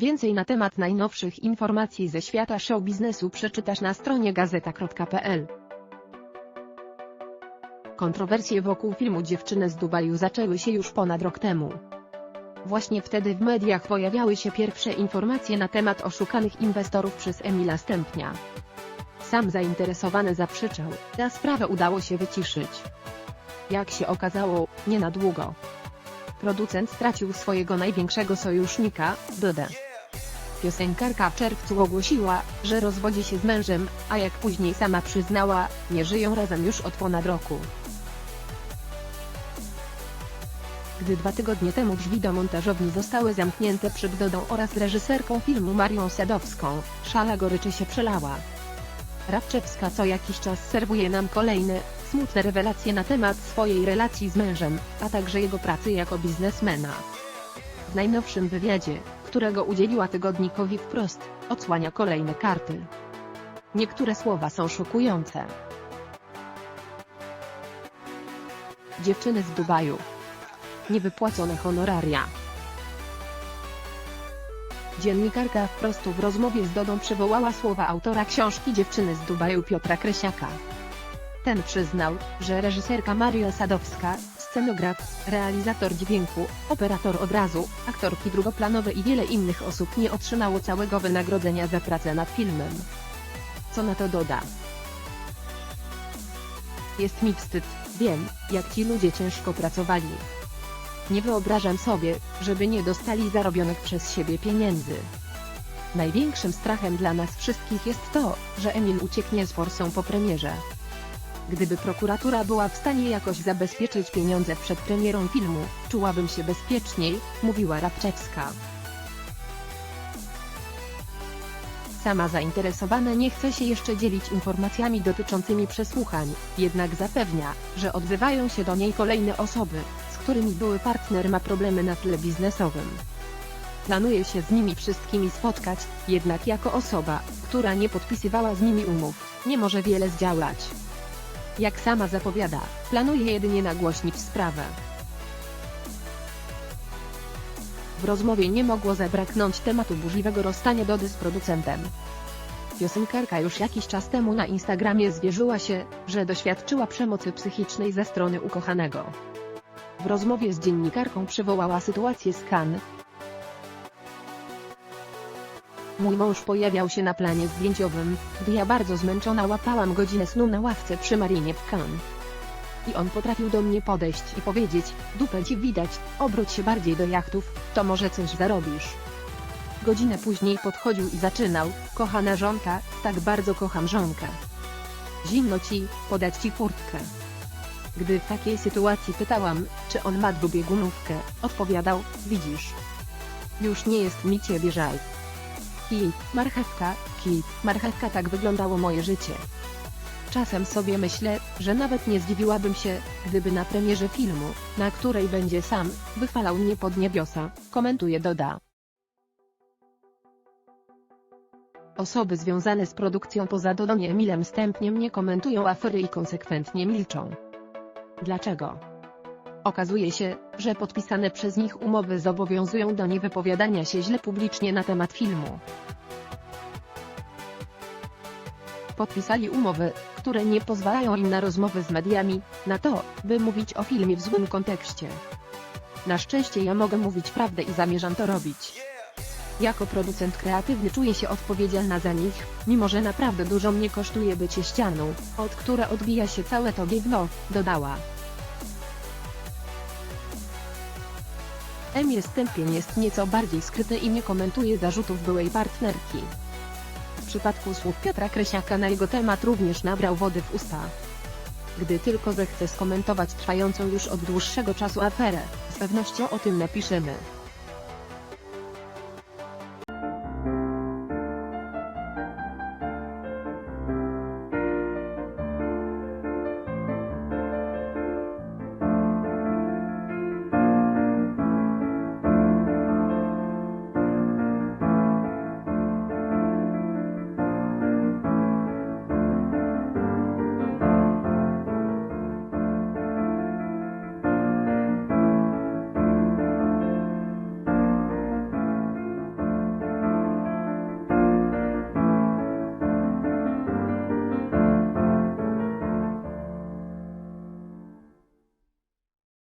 Więcej na temat najnowszych informacji ze świata show biznesu przeczytasz na stronie gazeta.pl. Kontrowersje wokół filmu Dziewczyny z Dubaju zaczęły się już ponad rok temu. Właśnie wtedy w mediach pojawiały się pierwsze informacje na temat oszukanych inwestorów przez Emila Stępnia. Sam zainteresowany zaprzeczał, a sprawę udało się wyciszyć. Jak się okazało, nie na długo. Producent stracił swojego największego sojusznika, Dodę. Piosenkarka w czerwcu ogłosiła, że rozwodzi się z mężem, a jak później sama przyznała, nie żyją razem już od ponad roku. Gdy dwa tygodnie temu drzwi do montażowni zostały zamknięte przed Dodą oraz reżyserką filmu Marią Sadowską, szala goryczy się przelała. Rabczewska co jakiś czas serwuje nam kolejne, smutne rewelacje na temat swojej relacji z mężem, a także jego pracy jako biznesmena. W najnowszym wywiadzie, którego udzieliła tygodnikowi wprost, odsłania kolejne karty. Niektóre słowa są szokujące. Dziewczyny z Dubaju. Niewypłacone honoraria. Dziennikarka wprost w rozmowie z Dodą przywołała słowa autora książki Dziewczyny z Dubaju Piotra Krysiaka. Ten przyznał, że reżyserka Maria Sadowska, scenograf, realizator dźwięku, operator obrazu, aktorki drugoplanowe i wiele innych osób nie otrzymało całego wynagrodzenia za pracę nad filmem. Co na to doda? Jest mi wstyd, wiem, jak ci ludzie ciężko pracowali. Nie wyobrażam sobie, żeby nie dostali zarobionych przez siebie pieniędzy. Największym strachem dla nas wszystkich jest to, że Emil ucieknie z forsą po premierze. Gdyby prokuratura była w stanie jakoś zabezpieczyć pieniądze przed premierą filmu, czułabym się bezpieczniej, mówiła Rabczewska. Sama zainteresowana nie chce się jeszcze dzielić informacjami dotyczącymi przesłuchań, jednak zapewnia, że odzywają się do niej kolejne osoby, z którymi były partner ma problemy na tle biznesowym. Planuje się z nimi wszystkimi spotkać, jednak jako osoba, która nie podpisywała z nimi umów, nie może wiele zdziałać. Jak sama zapowiada, planuje jedynie nagłośnić sprawę. W rozmowie nie mogło zabraknąć tematu burzliwego rozstania Dody z producentem. Piosenkarka już jakiś czas temu na Instagramie zwierzyła się, że doświadczyła przemocy psychicznej ze strony ukochanego. W rozmowie z dziennikarką przywołała sytuację z Cannes. Mój mąż pojawiał się na planie zdjęciowym, gdy ja bardzo zmęczona łapałam godzinę snu na ławce przy Marinie w Cannes. I on potrafił do mnie podejść i powiedzieć, dupę ci widać, obróć się bardziej do jachtów, to może coś zarobisz. Godzinę później podchodził i zaczynał, kochana żonka, tak bardzo kocham żonkę. Zimno ci, podać ci kurtkę. Gdy w takiej sytuacji pytałam, czy on ma dwubiegunówkę, odpowiadał, widzisz. Już nie jest mi ciebie żal. Kit, marchewka, kit, marchewka tak wyglądało moje życie. Czasem sobie myślę, że nawet nie zdziwiłabym się, gdyby na premierze filmu, na której będzie sam, wychwalał mnie pod niebiosa, komentuje Doda. Osoby związane z produkcją poza Dodą i Emilem Stępniem nie komentują afery i konsekwentnie milczą. Dlaczego? Okazuje się, że podpisane przez nich umowy zobowiązują do niewypowiadania się źle publicznie na temat filmu. Podpisali umowy, które nie pozwalają im na rozmowy z mediami, na to, by mówić o filmie w złym kontekście. Na szczęście ja mogę mówić prawdę i zamierzam to robić. Jako producent kreatywny czuję się odpowiedzialna za nich, mimo że naprawdę dużo mnie kosztuje bycie ścianą, od która odbija się całe to gówno, dodała. Emil Stępień jest nieco bardziej skryty i nie komentuje zarzutów byłej partnerki. W przypadku słów Piotra Krysiaka na jego temat również nabrał wody w usta. Gdy tylko zechce skomentować trwającą już od dłuższego czasu aferę, z pewnością o tym napiszemy.